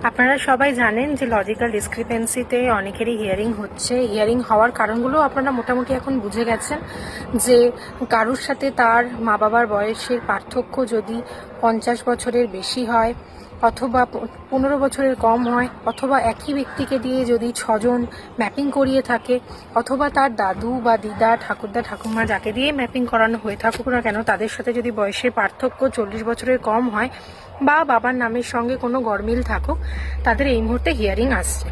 আপনারা সবাই জানেন যে লজিক্যাল ডিসক্রিপেন্সিতে অনেকেরই হিয়ারিং হচ্ছে। হিয়ারিং হওয়ার কারণগুলো আপনারা মোটামুটি এখন বুঝে গেছেন যে কারুর সাথে তার মা বাবার বয়সের পার্থক্য যদি পঞ্চাশ বছরের বেশি হয় অথবা পনেরো বছরের কম হয়, অথবা একই ব্যক্তিকে দিয়ে যদি ছজন ম্যাপিং করিয়ে থাকে, অথবা তার দাদু বা দিদা, ঠাকুরদা ঠাকুমা যাকে দিয়ে ম্যাপিং করানো হয়ে থাকুক না কেন, তাদের সাথে যদি বয়সের পার্থক্য চল্লিশ বছরের কম হয় বা বাবার নামের সঙ্গে কোনো গরমিল থাকুক, তাদের এই মুহূর্তে হিয়ারিং আসছে।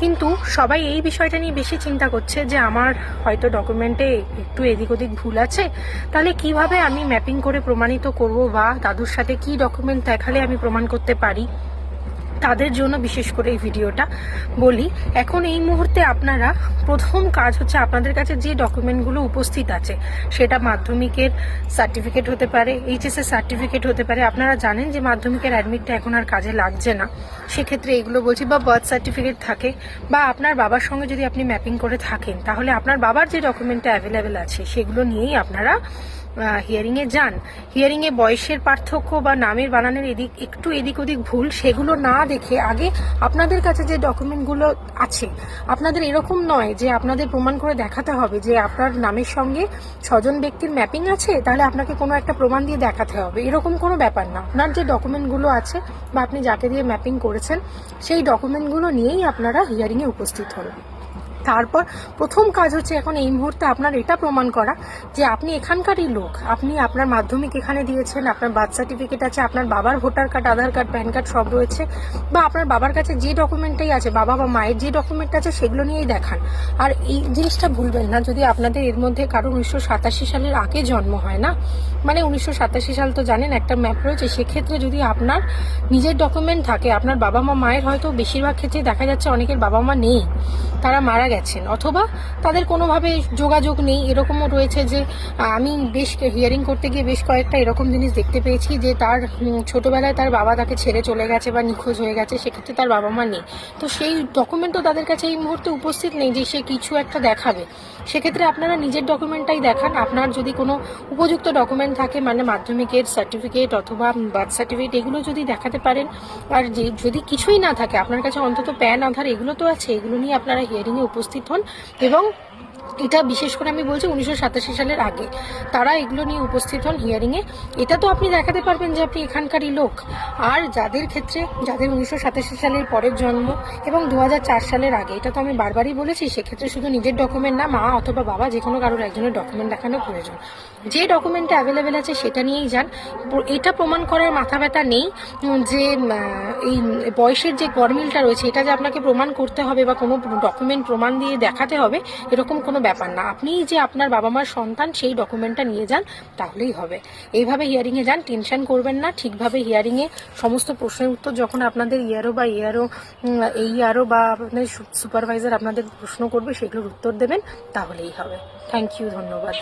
কিন্তু সবাই এই বিষয়টা নিয়ে বেশি চিন্তা করছে যে আমার হয়তো ডকুমেন্টে একটু এদিক ওদিক ভুল আছে। তাহলে কীভাবে আমি ম্যাপিং করে প্রমাণিত করব বা দাদুর সাথে কি ডকুমেন্ট দেখালে আমি প্রমাণ করতে পারি? তাদের জন্য বিশেষ করে এই ভিডিওটা বলি। এখন এই মুহূর্তে আপনারা প্রথম কাজ হচ্ছে আপনাদের কাছে যে ডকুমেন্টগুলো উপস্থিত আছে, সেটা মাধ্যমিকের সার্টিফিকেট হতে পারে এইচএস এর সার্টিফিকেট হতে পারে। আপনারা জানেন যে মাধ্যমিকের অ্যাডমিটটা এখন আর কাজে লাগছে না। সেক্ষেত্রে এগুলো বলছি, বা বার্থ সার্টিফিকেট থাকে, বা আপনার বাবার সঙ্গে যদি আপনি ম্যাপিং করে থাকেন, তাহলে আপনার বাবার যে ডকুমেন্টটা অ্যাভেলেবেল আছে, সেগুলো নিয়েই আপনারা হিয়ারিং এ যান। হিয়ারিং এ বয়সের পার্থক্য বা নামের বানানের এদিক, একটু এদিক ওদিক ভুল, সেগুলো না দেখে আগে আপনাদের কাছে যে ডকুমেন্টগুলো আছে, আপনাদের এরকম নয় যে আপনাদের প্রমাণ করে দেখাতে হবে যে আপনার নামের সঙ্গে ছজন ব্যক্তির ম্যাপিং আছে, তাহলে আপনাকে কোনো একটা প্রমাণ দিয়ে দেখাতে হবে। এরকম কোনো ব্যাপার না। আপনার যে ডকুমেন্টগুলো আছে বা আপনি যাকে দিয়ে ম্যাপিং করেছেন, সেই ডকুমেন্টগুলো নিয়েই আপনারা হিয়ারিংয়ে উপস্থিত হন তারপর প্রথম কাজ হচ্ছে এখন এই মুহূর্তে আপনার এটা প্রমাণ করা যে আপনি এখানকারই লোক। আপনি আপনার মাধ্যমিক এখানে দিয়েছেন, আপনার বার্থ সার্টিফিকেট আছে, আপনার বাবার voter card, Aadhaar card, PAN card সব রয়েছে বা আপনার বাবার কাছে যে ডকুমেন্টটাই আছে, বাবা বা মায়ের যে ডকুমেন্ট আছে সেগুলো নিয়েই দেখান। আর এই জিনিসটা ভুলবেন না, যদি আপনাদের এর মধ্যে কারও উনিশশো সাতাশি সালের আগে জন্ম হয় না মানে উনিশশো সাতাশি সাল তো জানেন একটা ম্যাপ রয়েছে, সেক্ষেত্রে যদি আপনার নিজের ডকুমেন্ট থাকে, আপনার বাবা মা মায়ের হয়তো বেশিরভাগ ক্ষেত্রে দেখা যাচ্ছে অনেকের বাবা মা নেই, তারা মারা গেছেন, অথবা তাদের কোনোভাবে যোগাযোগ নেই, এরকমও রয়েছে যে আমি বেশ হিয়ারিং করতে গিয়ে বেশ কয়েকটা এরকম জিনিস দেখতে পেয়েছি যে, তার ছোটবেলায় তার বাবা তাকে ছেড়ে চলে গেছে বা নিখোঁজ হয়ে গেছে, সেক্ষেত্রে তার বাবা মা নেই। তো সেই ডকুমেন্টও তাদের কাছে এই মুহূর্তে উপস্থিত নেই যে, সে কিছু একটা দেখাবে। সেক্ষেত্রে আপনারা নিজের ডকুমেন্টটাই দেখান। আপনার যদি কোনো উপযুক্ত ডকুমেন্ট থাকে মানে মাধ্যমিকের সার্টিফিকেট অথবা বার্থ সার্টিফিকেট এগুলো যদি দেখাতে পারেন, আর যদি কিছুই না থাকে, আপনার কাছে অন্তত প্যান আধার, এগুলো তো আছে, এগুলো নিয়ে আপনারা হিয়ারিংয়ে উপস্থিত হন এবং এটা বিশেষ করে আমি বলছি উনিশশো সাতাশি সালের আগে। তারা এগুলো নিয়ে উপস্থিত হন হিয়ারিংয়ে এটা তো আপনি দেখাতে পারবেন যে আপনি এখানকারই লোক। আর যাদের ক্ষেত্রে, যাদের উনিশশো সাতাশি সালের পরের জন্ম এবং দু হাজার চার সালের আগে, এটা তো আমি বারবারই বলেছি, সেক্ষেত্রে শুধু নিজের ডকুমেন্ট না, মা অথবা বাবা যে কোনো কারোর একজনের ডকুমেন্ট দেখানো প্রয়োজন। যে ডকুমেন্টটা অ্যাভেলেবেল আছে, সেটা নিয়েই যান। এটা প্রমাণ করার মাথা ব্যথা নেই যে এই বয়সের যে গরমিলটা রয়েছে, এটা যে আপনাকে প্রমাণ করতে হবে বা কোনো ডকুমেন্ট প্রমাণ দিয়ে দেখাতে হবে, এরকম কোনো ব্যাপার না। আপনি যে আপনার বাবা মার সন্তান, সেই ডকুমেন্টটা নিয়ে যান, তাহলেই হবে। এইভাবে হিয়ারিংয়ে যান টেনশন করবেন না। ঠিকভাবে হিয়ারিংয়ে সমস্ত প্রশ্নের উত্তর যখন আপনাদের ইয়ারও বা ইয়ারও এই ইয়ারও বা আপনাদের সুপারভাইজার আপনাদের প্রশ্ন করবে, সেগুলোর উত্তর দেবেন, তাহলেই হবে। থ্যাংক ইউ ধন্যবাদ।